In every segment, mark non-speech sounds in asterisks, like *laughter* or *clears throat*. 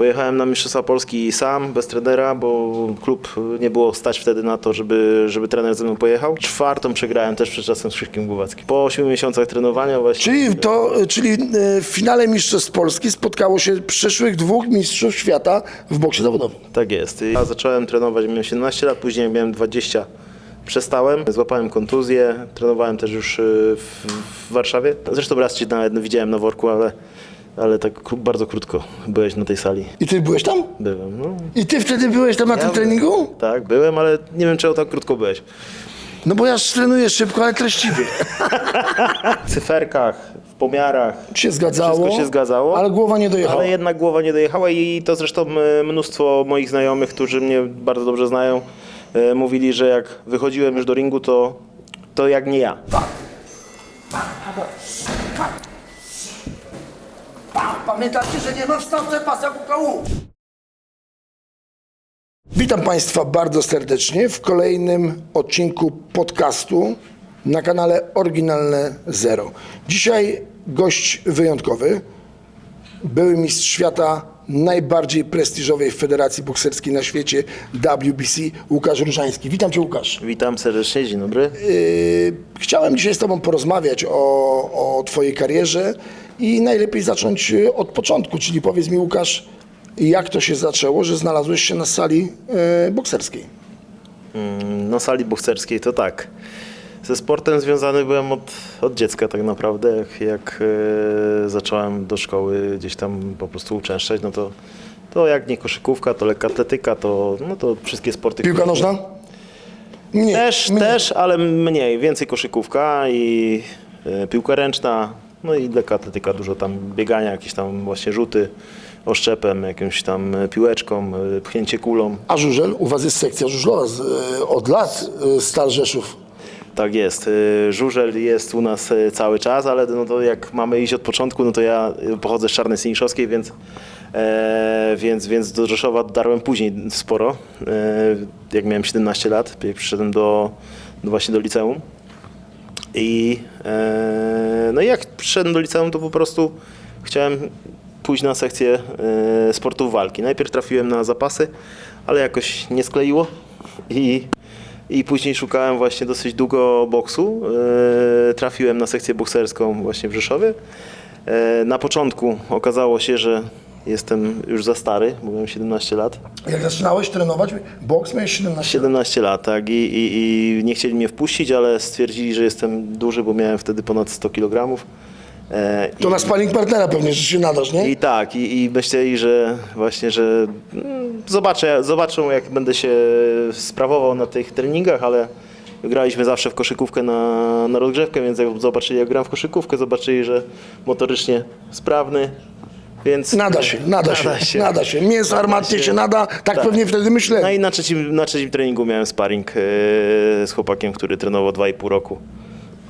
Pojechałem na Mistrzostwa Polski sam, bez trenera, bo klub nie było stać wtedy na to, żeby, żeby trener ze mną pojechał. Czwartą przegrałem też przed czasem z Krzyśkiem Głowackim. Po 8 miesiącach trenowania właśnie... Czyli, to, czyli e, w finale Mistrzostw Polski spotkało się przyszłych dwóch mistrzów świata w boksie zawodowym. Tak jest. Ja zacząłem trenować, miałem 17 lat, później miałem 20 przestałem, złapałem kontuzję, trenowałem też już y, w, w Warszawie. Zresztą raz cię nawet widziałem na worku, ale, ale tak kró- bardzo krótko byłeś na tej sali. I ty byłeś tam? Byłem, no. I ty wtedy byłeś tam na tym treningu? Tak, byłem, ale nie wiem czemu tak krótko byłeś. No bo ja trenuję szybko, ale treściwie. *laughs* W cyferkach, w pomiarach. Się zgadzało. Wszystko się zgadzało. Ale głowa nie dojechała. Ale jednak głowa nie dojechała i to zresztą e, mnóstwo moich znajomych, którzy mnie bardzo dobrze znają, e, mówili, że jak wychodziłem już do ringu, to, to jak nie ja. Pamiętacie, że nie ma w stawce pasa WKU. Witam Państwa bardzo serdecznie w kolejnym odcinku podcastu na kanale Oryginalne Zero. Dzisiaj gość wyjątkowy, były mistrz świata najbardziej prestiżowej federacji bokserskiej na świecie WBC, Łukasz Różański. Witam Cię Łukasz. Witam serdecznie, dzień dobry. Yy, Chciałem dzisiaj z Tobą porozmawiać o, o Twojej karierze i najlepiej zacząć yy, od początku, czyli powiedz mi Łukasz, jak to się zaczęło, że znalazłeś się na sali yy, bokserskiej? Mm, Na sali bokserskiej to tak. Ze sportem związany byłem od, od dziecka tak naprawdę. Jak, jak e, zacząłem do szkoły gdzieś tam po prostu uczęszczać, no to, to jak nie koszykówka, to lekka atletyka, to, no to wszystkie sporty. Piłka które- nożna? Nie. Też, mniej. też, ale mniej. Więcej koszykówka i e, piłka ręczna, no i lekka atletyka, dużo tam biegania, jakieś tam właśnie rzuty oszczepem, jakąś tam e, piłeczką, e, pchnięcie kulą. A żużel? U Was jest sekcja żużlowa z, od lat, Stal Rzeszów. Tak jest. e, Żużel jest u nas e, cały czas, ale no to jak mamy iść od początku, no to ja e, pochodzę z Czarnej Syniszowskiej, więc, e, więc, więc do Rzeszowa dotarłem później sporo. E, jak miałem 17 lat, przyszedłem do, do właśnie do liceum. I e, no i jak przyszedłem do liceum, to po prostu chciałem pójść na sekcję e, sportów walki. Najpierw trafiłem na zapasy, ale jakoś nie skleiło i, i później szukałem właśnie dosyć długo boksu. E, trafiłem na sekcję bokserską właśnie w Rzeszowie. E, na początku okazało się, że jestem już za stary, bo miałem 17 lat. Jak zaczynałeś trenować, boks miałeś 17 lat. 17 lat, tak, I, i, i nie chcieli mnie wpuścić, ale stwierdzili, że jestem duży, bo miałem wtedy ponad 100 kg. E, To i, na sparring partnera pewnie, że się nadasz, nie? I tak, i, i myśleli, że właśnie, że zobaczę, zobaczą jak będę się sprawował na tych treningach, ale graliśmy zawsze w koszykówkę na, na rozgrzewkę, więc jak zobaczyli jak gram w koszykówkę, zobaczyli, że motorycznie sprawny, więc... Nada się, nada, się, nada się. Mięso armatnie się nada, tak, pewnie wtedy No myśleli. i na trzecim, na trzecim treningu miałem sparring e, z chłopakiem, który trenował 2,5 roku.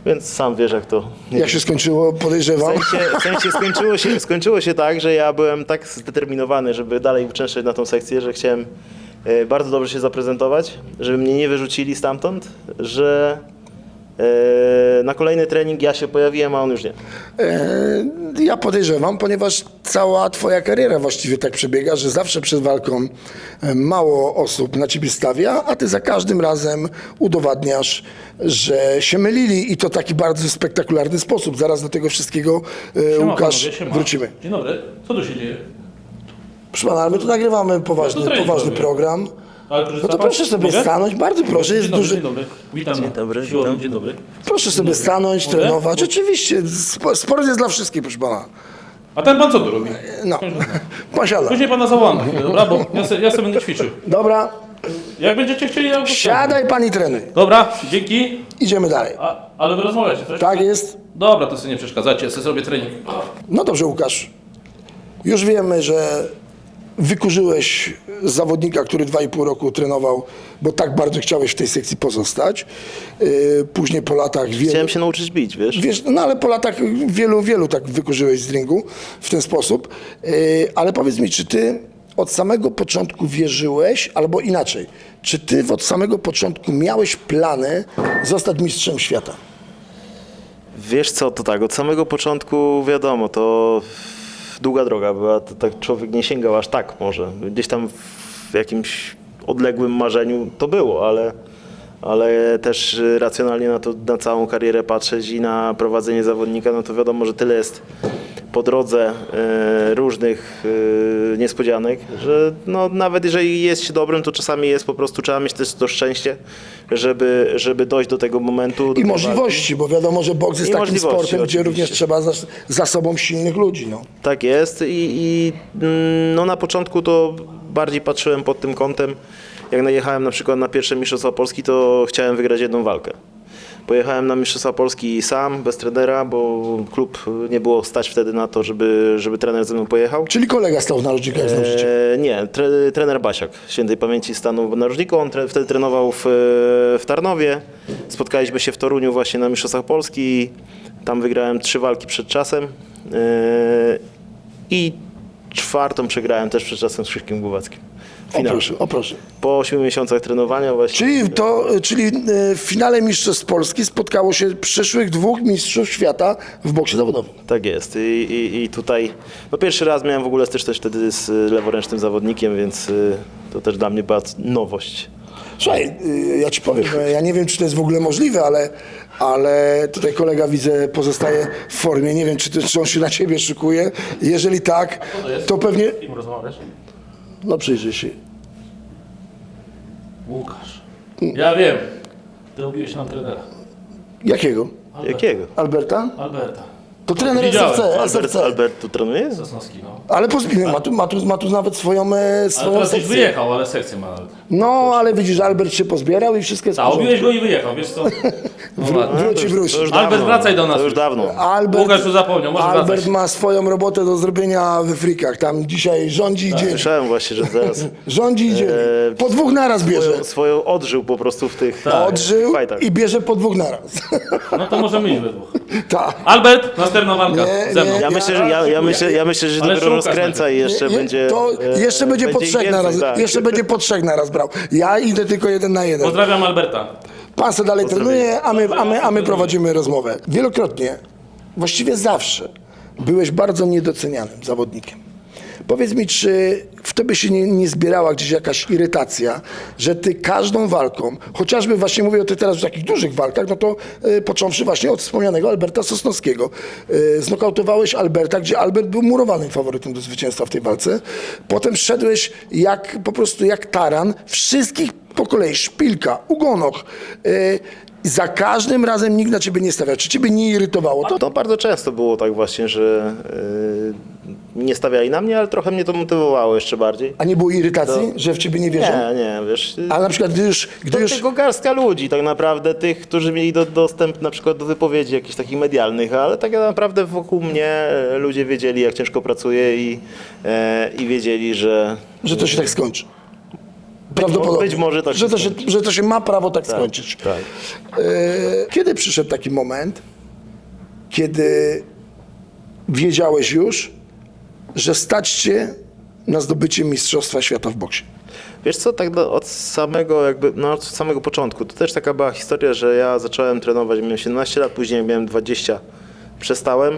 Więc sam wiesz jak to... Jak się skończyło, podejrzewam. W sensie, w sensie skończyło, się, skończyło się tak, że ja byłem tak zdeterminowany, żeby dalej uczęszczać na tą sekcję, że chciałem e, bardzo dobrze się zaprezentować, żeby mnie nie wyrzucili stamtąd, że na kolejny trening ja się pojawiłem, a on już nie. E, Ja podejrzewam, ponieważ cała twoja kariera właściwie tak przebiega, że zawsze przed walką e, mało osób na ciebie stawia, a ty za każdym razem udowadniasz, że się mylili i to w taki bardzo spektakularny sposób. Zaraz do tego wszystkiego, Siema, Łukasz, panowie, siema. wrócimy. Dzień dobry. Co tu się dzieje? Proszę pana, ale my tu nagrywamy poważny, No to trening poważny robię. program. Ale No to proszę sobie stanąć, bardzo proszę, jest dzień dobry, duży... Dzień dobry. Witam. Dzień dobry, Siłowni, witam. Dzień dobry. Proszę sobie stanąć, Mogę? trenować. Oczywiście, spo- sport jest dla wszystkich, proszę pana. A ten pan co tu robi? No, pan siada. Później pana zawołam na chwilę, dobra? Bo ja sobie, ja będę ćwiczył. Dobra, Jak będziecie chcieli, ja siadaj pan i trenuj. Dobra, dzięki. Idziemy dalej. A, ale wy rozmawiacie, coś? Tak jest. Dobra, to sobie nie przeszkadzacie, ja sobie zrobię trening. No dobrze, Łukasz. Już wiemy, że wykurzyłeś zawodnika, który 2,5 roku trenował, bo tak bardzo chciałeś w tej sekcji pozostać. Yy, Później po latach wielu, Chciałem się nauczyć bić, wiesz? wiesz, no ale po latach wielu, wielu tak wykurzyłeś z ringu w ten sposób. Yy, Ale powiedz mi, czy ty od samego początku wierzyłeś, albo inaczej, czy ty od samego początku miałeś plany zostać mistrzem świata? Wiesz co, to tak, od samego początku wiadomo, to długa droga była, to tak człowiek nie sięgał aż tak może. Gdzieś tam w jakimś odległym marzeniu to było, ale, ale też racjonalnie na to, na całą karierę patrzeć i na prowadzenie zawodnika, no to wiadomo, że tyle jest po drodze e, różnych e, niespodzianek, że no, nawet jeżeli jest się dobrym, to czasami jest po prostu, trzeba mieć też to szczęście, żeby, żeby dojść do tego momentu. do I możliwości, bo wiadomo, że boks jest I takim sportem, gdzie oczywiście. również trzeba za, za sobą silnych ludzi. No. Tak jest i, i mm, no na początku to bardziej patrzyłem pod tym kątem. Jak najechałem na przykład na pierwsze Mistrzostwa Polski, to chciałem wygrać jedną walkę. Pojechałem na Mistrzostwa Polski sam, bez trenera, bo klub nie było stać wtedy na to, żeby, żeby trener ze mną pojechał. Czyli kolega stał w narożnikach nauczycielem. E, nie, tre, trener Basiak, świętej pamięci stanął w narożniku. On tre, wtedy trenował w, w Tarnowie. Spotkaliśmy się w Toruniu właśnie na Mistrzostwach Polski. Tam wygrałem trzy walki przed czasem. E, I czwartą przegrałem też przed czasem z Krzyśkiem Głowackim. O Finał. proszę, o proszę. Po 8 miesiącach trenowania właśnie. Czyli, to, czyli e, w finale Mistrzostw Polski spotkało się przyszłych dwóch mistrzów świata w boksie zawodowym. Tak jest. I, i, I tutaj no pierwszy raz miałem w ogóle styczność wtedy z leworęcznym zawodnikiem, więc y, to też dla mnie była nowość. Słuchaj, y, ja ci powiem, ja nie wiem, czy to jest w ogóle możliwe, ale, ale tutaj kolega widzę pozostaje w formie. Nie wiem, czy, to, czy on się na ciebie szykuje. Jeżeli tak, to pewnie... Kim rozmawiasz? No przyjrzyj się. Łukasz. Ja wiem. Ty robiłeś nam trenera. Jakiego? Jakiego? Alberta? Alberta. To trener Widziałem. SFC, Albert, SFC. Albert tu trenuje? Sosnowski, no. Ale pozbimy, ma tu, ma, tu, ma tu nawet swoją, e, Ale swoją teraz już sekcję. wyjechał, ale sekcję ma nawet. No, ale widzisz, Albert się pozbierał i wszystko jest w A, porządku. obiłeś go i wyjechał, wiesz co? *laughs* No ładnie. Wróci, wróci. To już Albert, dawno. wracaj do nas To już dawno. Albert, Łukasz już zapomniał, może Albert wracać. ma swoją robotę do zrobienia we frikach. Tam dzisiaj rządzi i dzieli. Słyszałem właśnie, że teraz *laughs* Rządzi i dzieli. Eee, Po dwóch naraz bierze. swoją, swoją odżył po prostu w tych Tak. Odżył fajtach. i bierze po dwóch naraz. No to możemy iść we dwóch. *laughs* Tak. Albert, walka Nie, ze mną. nie, Ja myślę, że, ja, ja, myślę, ja myślę, że Ale dopiero rozkręca i jeszcze Nie, będzie. to e, jeszcze będzie po ich trzech więcej, naraz. tak. Jeszcze będzie po trzech naraz brał. Ja idę tylko jeden na jeden. Pozdrawiam Alberta. Pan se dalej trenuje, a my, a, my, a my prowadzimy rozmowę. Wielokrotnie, właściwie zawsze, byłeś bardzo niedocenianym zawodnikiem. Powiedz mi, czy w tobie się nie, nie zbierała gdzieś jakaś irytacja, że ty każdą walką, chociażby właśnie mówię o tych teraz takich dużych walkach, no to y, począwszy właśnie od wspomnianego Alberta Sosnowskiego, y, znokautowałeś Alberta, gdzie Albert był murowanym faworytem do zwycięstwa w tej walce. Potem szedłeś jak po prostu jak taran, wszystkich po kolei, szpilka, ugonok. Y, za każdym razem nikt na ciebie nie stawia. Czy ciebie nie irytowało to? To, to bardzo często było tak właśnie, że e, nie stawiali na mnie, ale trochę mnie to motywowało jeszcze bardziej. A nie było irytacji, że w ciebie nie wierzą? Nie, nie, wiesz. A na przykład, gdy już, gdy To już tylko garstka ludzi tak naprawdę, tych, którzy mieli do, dostęp na przykład do wypowiedzi jakichś takich medialnych, ale tak naprawdę wokół mnie e, ludzie wiedzieli jak ciężko pracuję i, e, i wiedzieli, że że to się tak skończy. Prawdopodobnie. być może tak że, to się, że to się ma prawo tak, skończyć. tak. E, Kiedy przyszedł taki moment, kiedy wiedziałeś już, że stać cię na zdobycie Mistrzostwa Świata w boksie? Wiesz co, tak do, od samego jakby, no od samego początku, to też taka była historia, że ja zacząłem trenować, miałem 17 lat, później miałem 20, przestałem,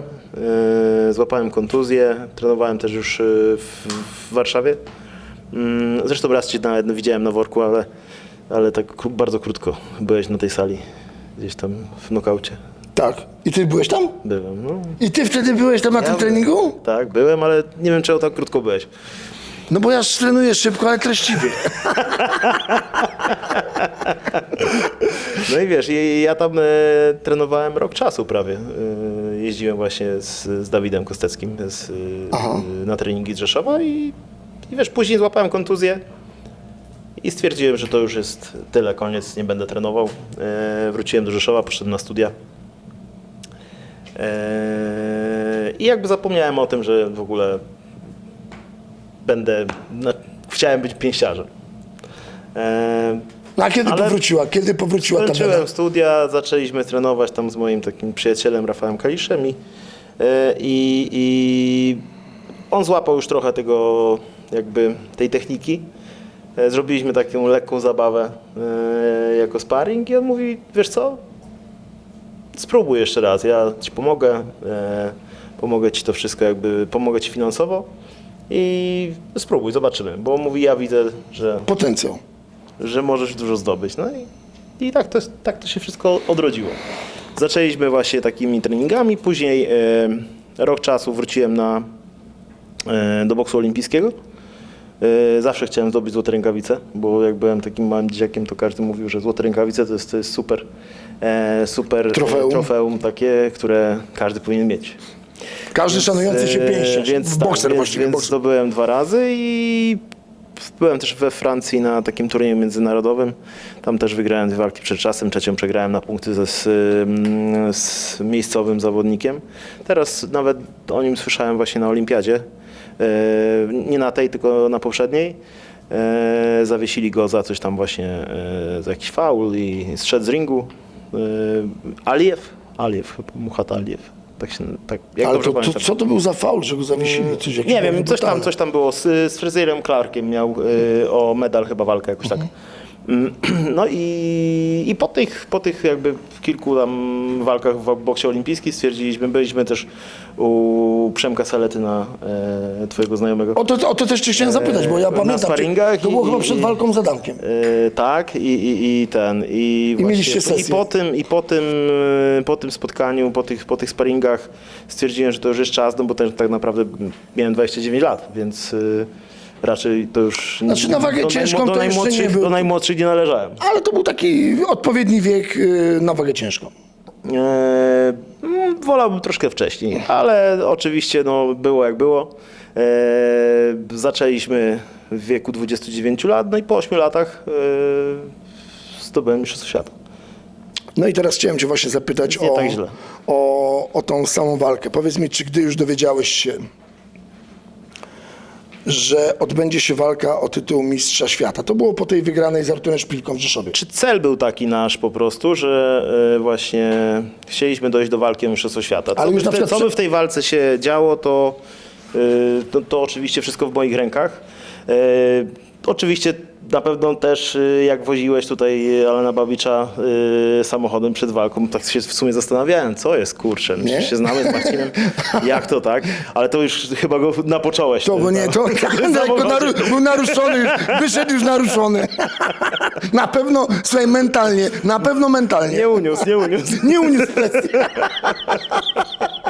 yy, złapałem kontuzję, trenowałem też już yy, w, w Warszawie. Yy, zresztą raz cię nawet widziałem na worku, ale, ale tak bardzo krótko byłeś na tej sali, gdzieś tam w nokaucie Tak. I ty byłeś tam? byłem. No, I ty wtedy byłeś tam na tym Ja- treningu? tak, byłem, ale nie wiem czemu tak krótko byłeś. No bo ja trenuję szybko, ale treściwie. No i wiesz, i- ja tam e, trenowałem rok czasu prawie. E, jeździłem właśnie z, z Dawidem Kosteckim z, e, Aha. na treningi z Rzeszowa i, i wiesz, później złapałem kontuzję i stwierdziłem, że to już jest tyle, koniec, nie będę trenował. E, wróciłem do Rzeszowa, poszedłem na studia. E, I jakby zapomniałem o tym, że w ogóle będę, no, chciałem być pięściarzem. E, No a kiedy Ale- powróciła? Kiedy powróciła ta Skończyłem studia, zaczęliśmy trenować tam z moim takim przyjacielem Rafałem Kaliszem i, i, i on złapał już trochę tego, jakby tej techniki. E, Zrobiliśmy taką lekką zabawę e, jako sparring i on mówi, wiesz co, spróbuj jeszcze raz, ja ci pomogę, e, pomogę ci to wszystko jakby, pomogę ci finansowo i spróbuj, zobaczymy, bo mówi, ja widzę, że, Potencjał. że możesz dużo zdobyć. No i, i tak, to, tak to się wszystko odrodziło. Zaczęliśmy właśnie takimi treningami, później rok czasu wróciłem na, do boksu olimpijskiego. E, Zawsze chciałem zdobyć złote rękawice, bo jak byłem takim małym dzieciakiem, to każdy mówił, że złote rękawice to jest, to jest super, e, super Trofeum. trofeum takie, które każdy powinien mieć. Każdy szanujący się E, pięściarz, Więc, tak, więc, więc zdobyłem dwa razy i byłem też we Francji na takim turnieju międzynarodowym. Tam też wygrałem dwie walki przed czasem, trzecią przegrałem na punkty ze, z, z miejscowym zawodnikiem. Teraz nawet o nim słyszałem właśnie na olimpiadzie. E, Nie na tej, tylko na poprzedniej. E, Zawiesili go za coś tam właśnie, e, za jakiś faul i zszedł z ringu. Aliew, chyba Muchat Aliew. Tak się, tak, jak Ale to, to, co to był za faul, że go zawiesili? Coś, Nie wiem, coś tam, coś tam było. Z, z fryzjerem Clarkiem miał y, o medal chyba walkę jakoś tak. Mm, *clears throat* No i, i po, tych, po tych jakby kilku tam walkach w boksie olimpijskim stwierdziliśmy, byliśmy też u Przemka Saletyna, e, twojego znajomego. O to, o to też cię chciałem zapytać, bo ja na pamiętam, sparingach to było i- chyba przed i- walką z Adamkiem. E, tak, i, i, i ten. I, właśnie- mieliście I sesję. po tym, i po tym, e, po tym spotkaniu, po tych, po tych sparingach stwierdziłem, że to już jest czas, no bo też tak naprawdę miałem 29 lat, więc e, raczej to już Znaczy, na wagę do, ciężką do, to jeszcze najmłodszych, nie był. do najmłodszych nie należałem. Ale to był taki odpowiedni wiek y, na wagę ciężką. E, mm, wolałbym troszkę wcześniej, ale oczywiście no, było jak było. E, zaczęliśmy w wieku 29 lat, no i po 8 latach e, zdobyłem Mistrzostwo Świata. No i teraz chciałem cię właśnie zapytać Nie o, tak źle. o, o tą samą walkę. Powiedz mi, czy gdy już dowiedziałeś się, że odbędzie się walka o tytuł Mistrza Świata, to było po tej wygranej z Arturem Szpilką w Rzeszowie. Czy cel był taki nasz po prostu, że e, właśnie chcieliśmy dojść do walki o Mistrzostwo Świata? Co, Ale by, już na przykład co by w tej walce się działo, to, e, to, to oczywiście wszystko w moich rękach. E, Oczywiście na pewno też e, jak woziłeś tutaj Alena Babicza e, samochodem przed walką, tak się w sumie zastanawiałem, co jest kurczę, przecież się znamy z Marcinem, *laughs* jak to tak, ale to już chyba go napocząłeś. To, bo nie, to Tym lekko samochodzie. naru, był naruszony wyszedł już naruszony. *laughs* Na pewno, słuchaj, mentalnie, na pewno mentalnie. Nie uniósł, nie uniósł. Nie uniósł presji. *laughs*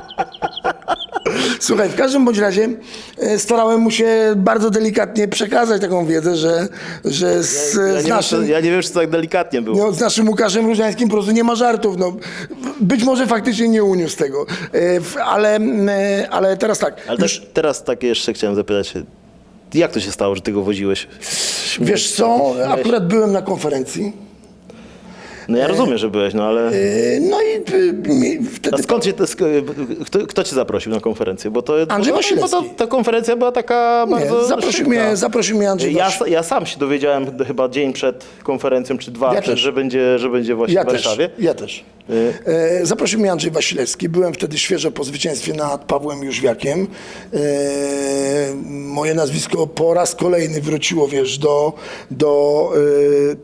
Słuchaj, w każdym bądź razie e, starałem mu się bardzo delikatnie przekazać taką wiedzę, że, że z, Ja z nie, wiem, naszym... czy, ja nie wiem, czy to tak delikatnie było. No, z naszym Łukaszem Różańskim po prostu nie ma żartów. No, być może faktycznie nie uniósł tego. E, Ale, e, ale teraz tak. Ale też, teraz tak jeszcze chciałem zapytać jak to się stało, że ty go woziłeś? Wiesz co, akurat byłem na konferencji. No ja rozumiem, że byłeś, no ale... e, No i e, mi- A wtedy skąd cię, to, sk- kto, kto cię zaprosił na konferencję? Bo to, Andrzej bo, bo to, Wasilewski. ta konferencja była taka nie, bardzo zaprosił, szybka. mnie, zaprosił mnie Andrzej Ja, Wasz- ja sam się dowiedziałem chyba dzień przed konferencją, czy dwa, Ja przed, też. że, będzie, że będzie właśnie Ja w też, Warszawie. ja też. Y. E, zaprosił mnie Andrzej Wasilewski. Byłem wtedy świeżo po zwycięstwie nad Pawłem Jóźwiakiem. E, moje nazwisko po raz kolejny wróciło, wiesz, do, do e,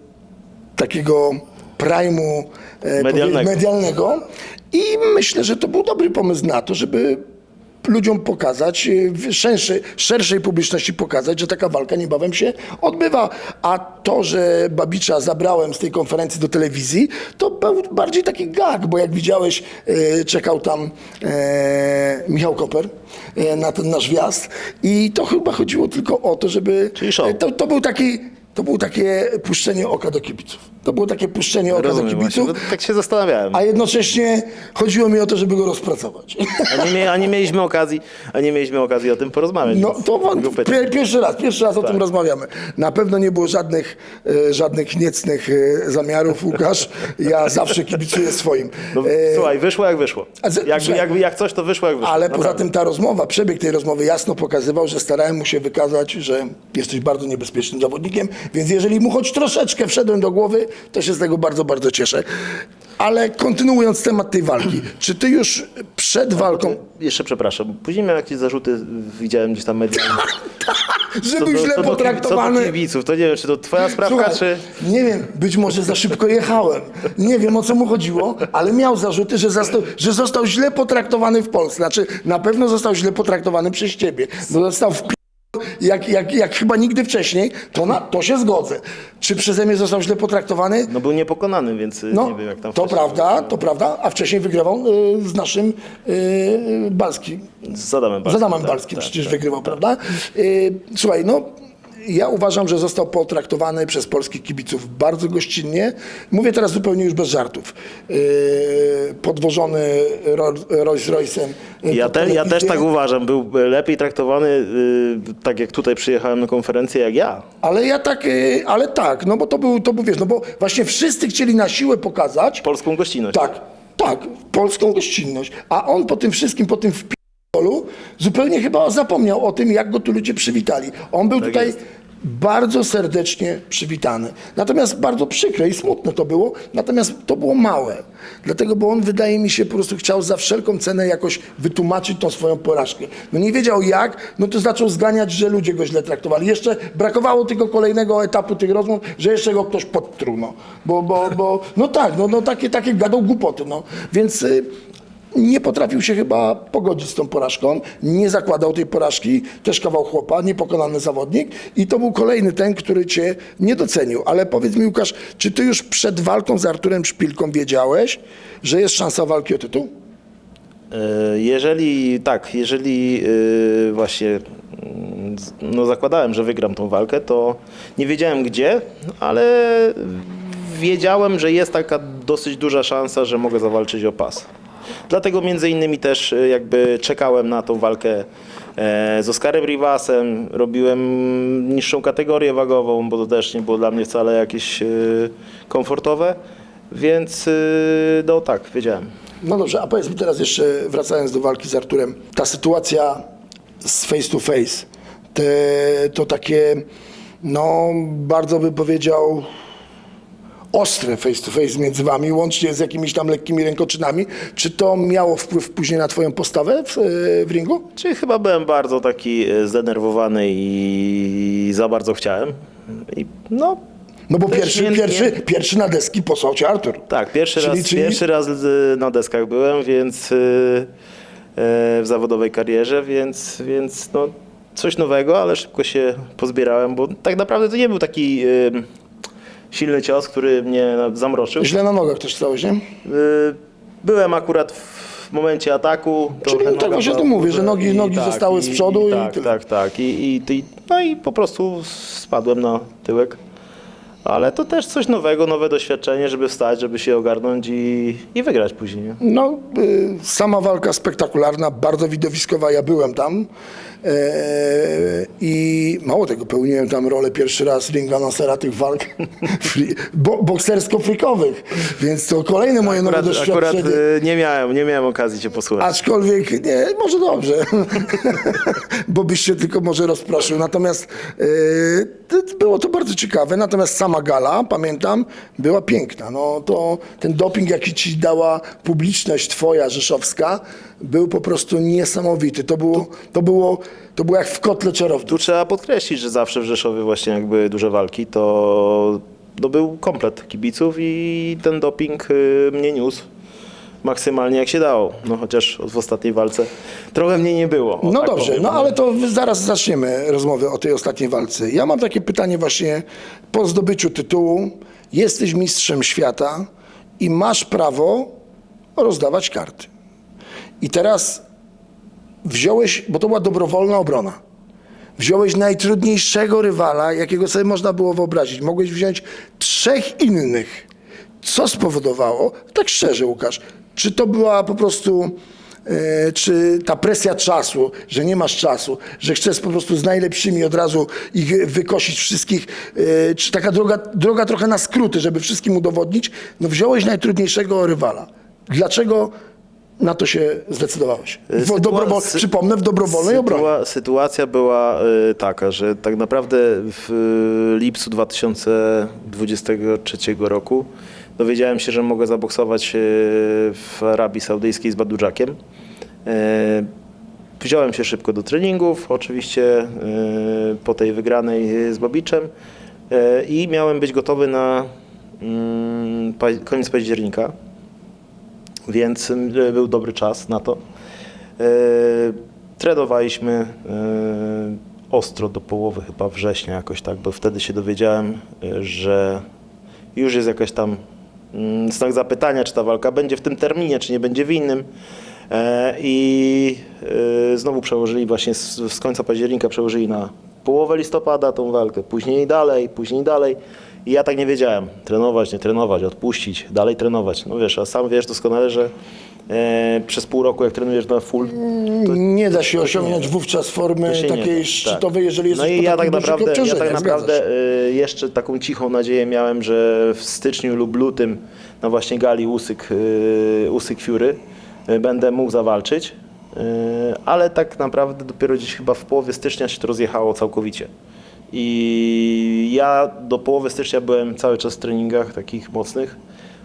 takiego primu e, Medialnego. medialnego. I myślę, że to był dobry pomysł na to, żeby ludziom pokazać, e, w szerszej, szerszej publiczności pokazać, że taka walka niebawem się odbywa. A to, że Babicza zabrałem z tej konferencji do telewizji, to był bardziej taki gag, bo jak widziałeś, e, czekał tam e, Michał Koper na ten nasz wjazd i to chyba chodziło tylko o to, żeby... Czyli show. To, to był taki... To było takie puszczenie oka do kibiców. To było takie puszczenie oka Rozumiem do właśnie, kibiców, bo tak się zastanawiałem. a jednocześnie chodziło mi o to, żeby go rozpracować. A nie, mie- a nie mieliśmy okazji, a nie mieliśmy okazji o tym porozmawiać. No więc to pier, pierwszy raz, pierwszy raz o Tak. tym rozmawiamy. Na pewno nie było żadnych, e, żadnych niecnych e, zamiarów, Łukasz. Ja zawsze kibicuję swoim. No, E, słuchaj, wyszło jak wyszło. a z- Jak, słuchaj, jak, jak coś, to wyszło jak wyszło. ale poza Naprawdę. tym ta rozmowa, przebieg tej rozmowy jasno pokazywał, że starałem mu się wykazać, że jesteś bardzo niebezpiecznym zawodnikiem, więc jeżeli mu choć troszeczkę wszedłem do głowy, to się z tego bardzo, bardzo cieszę. Ale kontynuując temat tej walki, *clears throat* czy ty już przed walką... Jeszcze przepraszam, później miałem jakieś zarzuty, widziałem gdzieś tam medialnie. *laughs* że Co był źle potraktowany. Co do kibiców, to nie wiem, czy to twoja sprawka, Słuchaj, czy... nie wiem, być może za szybko jechałem. Nie wiem o co mu chodziło, ale miał zarzuty, że został, że został źle potraktowany w Polsce. Znaczy, na pewno został źle potraktowany przez ciebie. Bo został w jak, jak, jak chyba nigdy wcześniej, to, na, to się zgodzę. Czy przeze mnie został źle potraktowany? No był niepokonany, więc y, No, nie wiem jak tam to wcześniej. prawda, to prawda, a wcześniej wygrywał y, z naszym y, Balskim. Z Adamem Z Balskim. Adamem tak, Balskim tak, przecież tak. wygrywał, prawda? Y, słuchaj, no ja uważam, że został potraktowany przez polskich kibiców bardzo gościnnie. Mówię teraz zupełnie już bez żartów. Y, podwożony Ro- Rolls Royce'em. y, Ja, te, ja też tak *laughs* uważam. Był lepiej traktowany, y, tak jak tutaj przyjechałem na konferencję, jak ja. Ale ja tak, ale tak, no bo to był, to był, wiesz, no bo właśnie wszyscy chcieli na siłę pokazać, Polską gościnność. Tak, tak, polską gościnność. A on po tym wszystkim, po tym wpi***olu, zupełnie chyba zapomniał o tym, jak go tu ludzie przywitali. On był tutaj jest. bardzo serdecznie przywitany. Natomiast bardzo przykre i smutne to było, natomiast to było małe. Dlatego, bo on wydaje mi się po prostu chciał za wszelką cenę jakoś wytłumaczyć tą swoją porażkę. No nie wiedział jak, no to zaczął zganiać, że ludzie go źle traktowali. Jeszcze brakowało tylko kolejnego etapu tych rozmów, że jeszcze go ktoś podtruł, no. Bo, bo, bo no tak, no, no takie, takie gadał głupoty, no. Więc y, nie potrafił się chyba pogodzić z tą porażką, nie zakładał tej porażki, też kawał chłopa, niepokonany zawodnik i to był kolejny ten, który cię nie docenił. Ale powiedz mi Łukasz, czy ty już przed walką z Arturem Szpilką wiedziałeś, że jest szansa walki o tytuł? Y, Jeżeli tak, jeżeli y, właśnie mm, no zakładałem, że wygram tą walkę, to nie wiedziałem gdzie, ale wiedziałem, że jest taka dosyć duża szansa, że mogę zawalczyć o pas. Dlatego między innymi też y, jakby czekałem na tą walkę e, z Oskarem Rivasem, robiłem niższą kategorię wagową, bo to też nie było dla mnie wcale jakieś y, komfortowe, więc no tak, wiedziałem. No dobrze, a powiedz mi teraz jeszcze, wracając do walki z Arturem, ta sytuacja z face to face, te, to takie, no bardzo by powiedział, ostre face to face między wami, łącznie z jakimiś tam lekkimi rękoczynami, czy to miało wpływ później na twoją postawę w, w ringu? Czyli chyba byłem bardzo taki e, zdenerwowany i za bardzo chciałem. I no No bo pierwszy, nie- pierwszy, nie- pierwszy na deski posłał cię Artur. tak, pierwszy Czyli- raz, czyli- pierwszy raz e, na deskach byłem, więc e, e, w zawodowej karierze, więc, więc no, coś nowego, ale szybko się pozbierałem, bo tak naprawdę to nie był taki e, silny cios, który mnie zamroczył. Źle na nogach też stałeś, nie? E, Byłem akurat w momencie ataku. Czyli trochę tak noga właśnie była mówię, górze że nogi- i nogi zostały z przodu i tak, tyle. tak, tak. I, i, i, no i po prostu spadłem na tyłek. Ale to też coś nowego, nowe doświadczenie, żeby wstać, żeby się ogarnąć i, i wygrać później. Nie? No, y, sama walka spektakularna, bardzo widowiskowa, ja byłem tam e, i mało tego, pełniłem tam rolę pierwszy raz ring announcera tych walk *laughs* bo, boksersko-frikowych, więc to kolejne moje nowe Akurat, doświadczenie. akurat y, nie miałem, nie miałem okazji cię posłuchać. Aczkolwiek, nie, może dobrze, *laughs* bo byś się tylko może rozproszył. Natomiast to- było to bardzo ciekawe. Natomiast sama gala, pamiętam, była piękna. No to ten doping, jaki ci dała publiczność twoja, rzeszowska, był po prostu niesamowity. To było, to było, to było jak w kotle czarowni. Tu trzeba podkreślić, że zawsze w Rzeszowie właśnie jak były duże walki, to, to był komplet kibiców i ten doping y, mnie niósł maksymalnie jak się dało. No chociaż w ostatniej walce trochę mnie nie było. o No tak dobrze, powiem. no ale to zaraz zaczniemy rozmowę o tej ostatniej walce. Ja mam takie pytanie właśnie po zdobyciu tytułu. Jesteś mistrzem świata i masz prawo rozdawać karty. I teraz wziąłeś, bo to była dobrowolna obrona. Wziąłeś najtrudniejszego rywala, jakiego sobie można było wyobrazić. Mogłeś wziąć trzech innych. Co spowodowało, tak szczerze Łukasz, czy to była po prostu, e, czy ta presja czasu, że nie masz czasu, że chcesz po prostu z najlepszymi od razu ich wykosić wszystkich, e, czy taka droga, droga trochę na skróty, żeby wszystkim udowodnić, no wziąłeś najtrudniejszego rywala. Dlaczego na to się zdecydowałeś? W Sytua- dobrowol, sy- przypomnę, w dobrowolnej obronie. Sytua- Sytuacja była taka, że tak naprawdę w lipcu 2023 roku dowiedziałem się, że mogę zaboksować y, w Arabii Saudyjskiej z Badudżakiem. Y, wziąłem się szybko do treningów, oczywiście e, po tej wygranej z Babiczem e, i miałem być gotowy na mm, koniec października, więc był dobry czas na to. E, Trenowaliśmy e, ostro do połowy chyba września jakoś tak, bo wtedy się dowiedziałem, e, że już jest jakaś tam znak zapytania, czy ta walka będzie w tym terminie, czy nie będzie w innym. E, I e, znowu przełożyli właśnie z końca października przełożyli na połowę listopada tą walkę, później dalej, później dalej. I ja tak nie wiedziałem, trenować, nie trenować, odpuścić, dalej trenować. No wiesz, a sam wiesz doskonale, że e, przez pół roku jak trenujesz na full, Nie da się osiągnąć wówczas formy to się nie takiej da, tak. szczytowej, jeżeli No jesteś i po ja tak naprawdę, ja tak naprawdę y, jeszcze taką cichą nadzieję miałem, że w styczniu lub lutym na właśnie gali Usyk, y, Usyk Fury y, będę mógł zawalczyć, ale tak naprawdę dopiero gdzieś chyba w połowie stycznia się to rozjechało całkowicie. I ja do połowy stycznia byłem cały czas w treningach takich mocnych.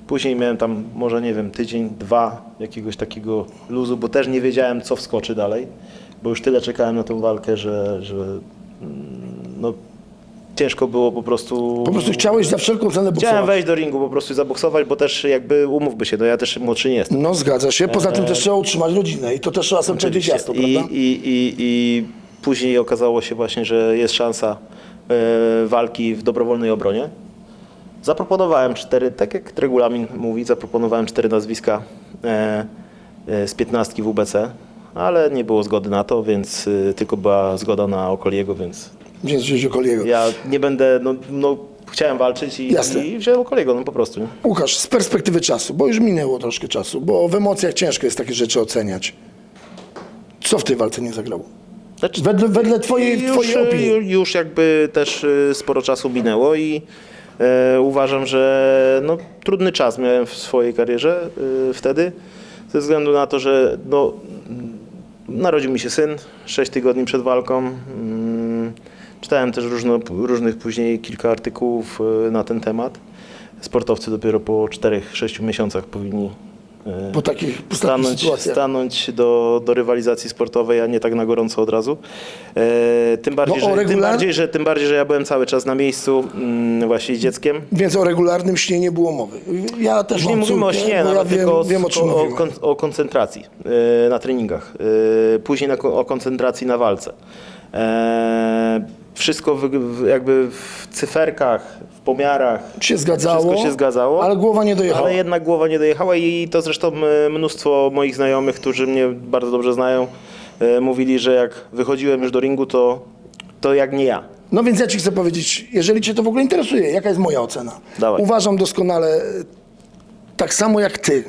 Później miałem tam może nie wiem, tydzień, dwa jakiegoś takiego luzu, bo też nie wiedziałem co wskoczy dalej, bo już tyle czekałem na tą walkę, że, że mm, no, ciężko było po prostu. Po prostu chciałeś za wszelką cenę Chciałem boksować. wejść do ringu po prostu i zaboksować, bo też jakby umówmy się, no ja też młodszy nie jestem. No zgadza się. Poza tym też trzeba utrzymać rodzinę i to też czasem powiedzieć jasno, Eee. I, prawda? i, i, I później okazało się właśnie, że jest szansa e, walki w dobrowolnej obronie. Zaproponowałem cztery, tak jak regulamin mówi, zaproponowałem cztery nazwiska e, e, z piętnastki WBC, ale nie było zgody na to, więc e, tylko była zgoda na Okoliego, więc Więc Okoliego. ja nie będę, no, no chciałem walczyć i, Jasne. i wziąłem Okoliego, no po prostu. Nie? Łukasz, z perspektywy czasu, bo już minęło troszkę czasu, bo w emocjach ciężko jest takie rzeczy oceniać. Co w tej walce nie zagrało? Znaczy, Wedle, wedle twojej, już, twojej opinii. ju- Już jakby też y, sporo czasu minęło i uważam, że no, trudny czas miałem w swojej karierze y, wtedy, ze względu na to, że no, narodził mi się syn 6 tygodni przed walką. Mm, Czytałem też różno, różnych później kilka artykułów y, na ten temat. Sportowcy dopiero po 4-6 miesiącach powinni Po takich, po stanąć, sytuacjach. stanąć do, do rywalizacji sportowej, a nie tak na gorąco od razu. E, tym, bardziej, że, tym, regular- bardziej, że, tym bardziej, że ja byłem cały czas na miejscu mm, właśnie z dzieckiem. Więc o regularnym śnie nie było mowy. Ja też Już nie mówimy o śnie, ja wiem, tylko o, wiem o o, kon, o koncentracji e, na treningach. E, później na, o koncentracji na walce. E, wszystko jakby w cyferkach, w pomiarach. się zgadzało, Wszystko się zgadzało. ale głowa nie dojechała. Ale jednak głowa nie dojechała i to zresztą e, mnóstwo moich znajomych, którzy mnie bardzo dobrze znają, e, mówili, że jak wychodziłem już do ringu, to, to jak nie ja. No więc ja ci chcę powiedzieć, jeżeli cię to w ogóle interesuje, jaka jest moja ocena? Dawaj. Uważam doskonale, tak samo jak ty,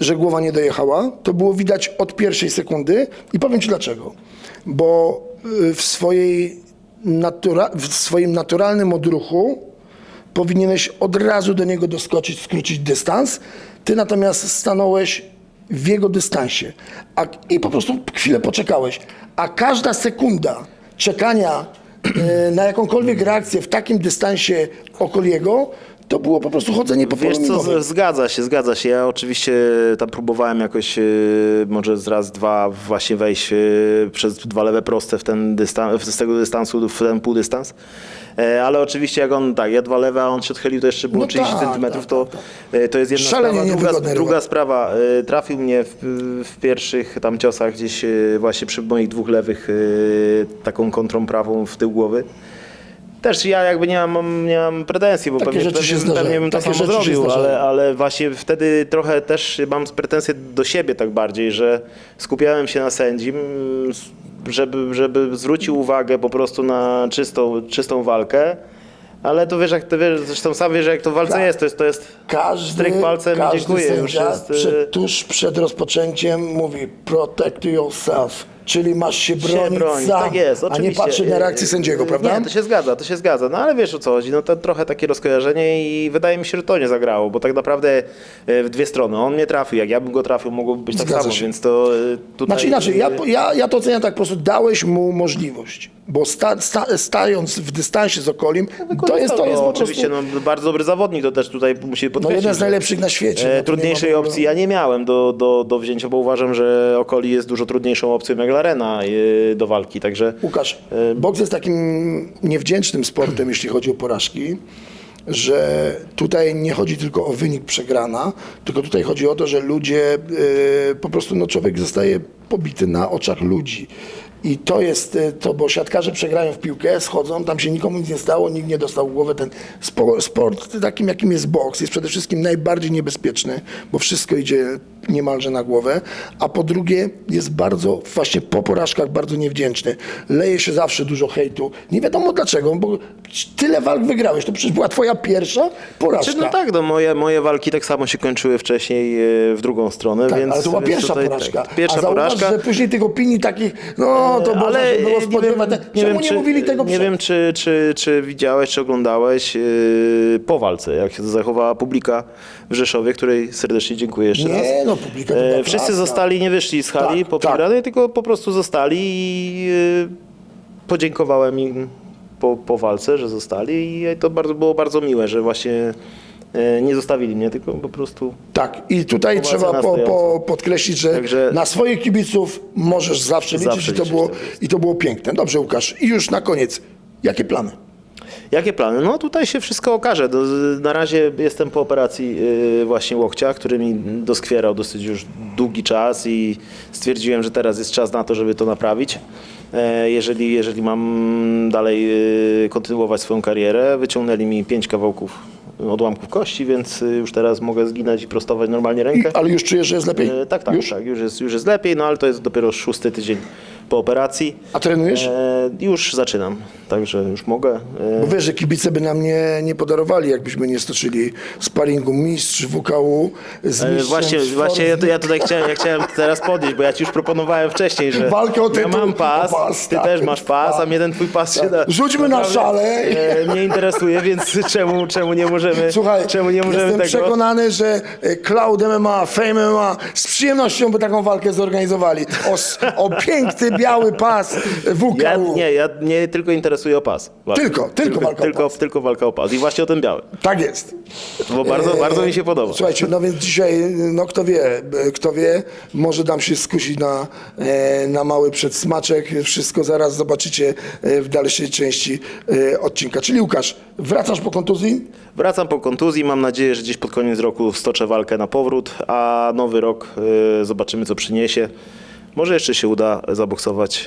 że głowa nie dojechała. To było widać od pierwszej sekundy i powiem ci dlaczego. Bo w, swojej natura- w swoim naturalnym odruchu powinieneś od razu do niego doskoczyć, skrócić dystans. Ty natomiast stanąłeś w jego dystansie a, i po prostu chwilę poczekałeś. A każda sekunda czekania e, na jakąkolwiek reakcję w takim dystansie Okoliego, to było po prostu chodzenie po Wiesz co, z- zgadza się, zgadza się. Ja oczywiście tam próbowałem jakoś e, może z raz, dwa właśnie wejść e, przez dwa lewe proste w ten dystans, z tego dystansu w ten półdystans. E, Ale oczywiście jak on tak, ja dwa lewe, a on się odchylił, to jeszcze było No 30 tak, centymetrów, tak, to, e, to jest jedna Szalenie sprawa. Druga, niewygodny druga rywal. sprawa, e, trafił mnie w, w pierwszych tam ciosach gdzieś e, właśnie przy moich dwóch lewych e, taką kontrą prawą w tył głowy. Też ja jakby nie mam, nie mam pretensji, bo Takie pewnie, rzeczy się pewnie, zdarzają. pewnie bym to Takie samo rzeczy się zrobił, zdarzają. ale, ale właśnie wtedy trochę też mam pretensje do siebie tak bardziej, że skupiałem się na sędzim, żeby, żeby zwrócił uwagę po prostu na czystą, czystą walkę. Ale to wiesz, jak to wiesz, zresztą sam wiesz, jak to w walce Tak. jest, to jest, to jest Każdy, stryk palcem i każdy dziękuję. Już sędzia jest, e, przed, tuż przed rozpoczęciem mówi protect yourself. Czyli masz się bronić bronić, sam, tak jest, a nie oczywiście. patrzeć na reakcję sędziego, Yy, prawda? Nie, to się zgadza, to się zgadza, no ale wiesz o co chodzi, no to trochę takie rozkojarzenie i wydaje mi się, że to nie zagrało, bo tak naprawdę e, w dwie strony, on mnie trafił, jak ja bym go trafił, mogłoby być tak Zgadza samo, się. więc to e, tutaj... Znaczy inaczej, ja, ja, ja to oceniam tak po prostu, dałeś mu możliwość, bo sta, sta, stając w dystansie z Okolim, to jest, to jest po prostu Oczywiście, no, bardzo dobry zawodnik, to też tutaj musi no, podkreślić. jeden z że- najlepszych na świecie. E, No, to nie trudniejszej ma w ogóle- opcji ja nie miałem do, do, do wzięcia, bo uważam, że Okoli jest dużo trudniejszą opcją jak Larena e, do walki, także Łukasz, boks jest takim niewdzięcznym sportem, jeśli chodzi o porażki, że tutaj nie chodzi tylko o wynik przegrana, tylko tutaj chodzi o to, że ludzie, e, po prostu no, człowiek zostaje pobity na oczach ludzi. I to jest to, bo siatkarze przegrają w piłkę, schodzą, tam się nikomu nic nie stało, nikt nie dostał w głowę. Ten spo, sport takim, jakim jest boks, jest przede wszystkim najbardziej niebezpieczny, bo wszystko idzie niemalże na głowę, a po drugie jest bardzo, właśnie po porażkach bardzo niewdzięczny. Leje się zawsze dużo hejtu. Nie wiadomo dlaczego, bo tyle walk wygrałeś, to przecież była twoja pierwsza porażka. Czy no tak, no moje, moje walki tak samo się kończyły wcześniej e, w drugą stronę, Tak, więc... ale to była pierwsza tutaj, porażka. Tak, pierwsza a zauważ, porażka. że później tych opinii takich, no to było, ale było nie wiem, Czemu nie, czy, mówili tego Nie przed? wiem, czy, czy, czy widziałeś, czy oglądałeś yy, po walce, jak się zachowała publika w Rzeszowie, której serdecznie dziękuję jeszcze raz. Nie, no publika E, była Wszyscy zostali, nie wyszli z hali Tak, po tak. tylko po prostu zostali i yy, podziękowałem im po, po walce, że zostali i to bardzo, było bardzo miłe, że właśnie e, nie zostawili mnie, tylko po prostu Tak, i tutaj trzeba po, po, podkreślić, że Także- na swoich kibiców możesz zawsze liczyć, Zawsze i, to liczyć, było, tak i to było piękne. Dobrze, Łukasz. I już na koniec, jakie plany? Jakie plany? No tutaj się wszystko okaże. Do, na razie jestem po operacji yy, właśnie łokcia, który mi doskwierał dosyć już długi czas i stwierdziłem, że teraz jest czas na to, żeby to naprawić. E, Jeżeli, jeżeli mam dalej yy, kontynuować swoją karierę, wyciągnęli mi pięć kawałków odłamków kości, więc yy, już teraz mogę zginać i prostować normalnie I, rękę. ale już czujesz, że jest lepiej? E, tak, tak, już? tak. Już jest, już jest lepiej, no ale to jest dopiero szósty tydzień po operacji. A trenujesz? E, już zaczynam, także już mogę. E, Bo wiesz, że kibice by nam nie, nie podarowali, jakbyśmy nie stoczyli sparingu mistrz WKU z E, mistrzem Właśnie, z właśnie ja, tu- ja tutaj chciałem, ja chciałem teraz podnieść, bo ja ci już proponowałem wcześniej, że Walkę o ja tytuł, mam pas, o pas, ty tak. też masz pas, a mnie ten twój pas się da, Rzućmy na naprawdę, szale. E, mnie interesuje, więc *laughs* czemu, czemu nie możemy, Słuchaj, czemu nie możemy jestem tego... przekonany, że e, Cloud MMA, Fame MMA z przyjemnością by taką walkę zorganizowali. O, s- o piękny biały pas WKU. Ja, nie, ja nie tylko interesuje o pas. walka. Tylko, tylko walka o tylko, pas. tylko walka o pas i właśnie o ten biały, Tak jest. bo bardzo, bardzo mi się podoba. Słuchajcie, no więc dzisiaj, no kto wie, e, kto wie, może dam się skusić na, e, na mały przedsmaczek. Wszystko zaraz zobaczycie e, w dalszej części e, odcinka. Czyli Łukasz, wracasz po kontuzji? Wracam po kontuzji, mam nadzieję, że gdzieś pod koniec roku stoczę walkę na powrót, a nowy rok zobaczymy co przyniesie. Może jeszcze się uda zaboksować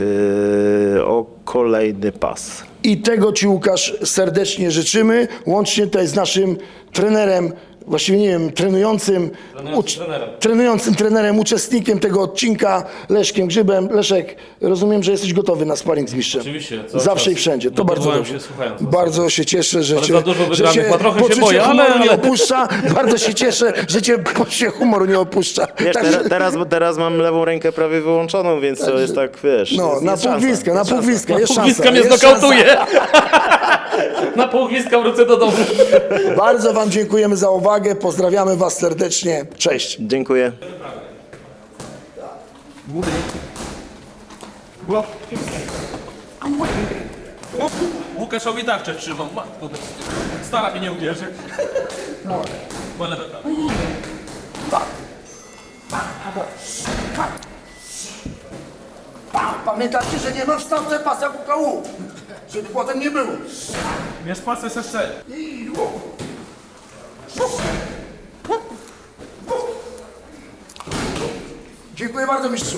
y, o kolejny pas. I tego Ci Łukasz serdecznie życzymy, łącznie tutaj z naszym trenerem, właściwie nie wiem, trenującym, Trenującym trenerem. trenującym trenerem, uczestnikiem tego odcinka, Leszkiem Grzybem. Leszek, rozumiem, że jesteś gotowy na sparring z mistrzem. Oczywiście, cały Zawsze czas. i wszędzie, to bardzo dobrze. się, słuchając was. bardzo się cieszę, że Ale cię, za dużo że wygranych cię ma, trochę się poczucie boję, ale- humoru nie ale- opuszcza. bardzo się cieszę, że cię poczucie humoru nie opuszcza. Wiesz, Także- teraz, teraz, teraz mam lewą rękę prawie wyłączoną, więc to jest tak, wiesz, no, jest, na jest pół szansa, gwizdka, na jest pół szansa. gwizdka, jest szansa. Mnie jest szansa. znokautuje. *laughs* Na półgwizdka wrócę do domu. Bardzo Wam dziękujemy za uwagę, pozdrawiamy Was serdecznie, cześć. Dziękuję. Łukaszowi tarczę trzymam. Matko, stara mnie nie lewe prawo. Pamiętacie, że nie ma w stawce pasa WKU, żeby potem nie było. Jest pas SSC. Dziękuję bardzo mistrzu.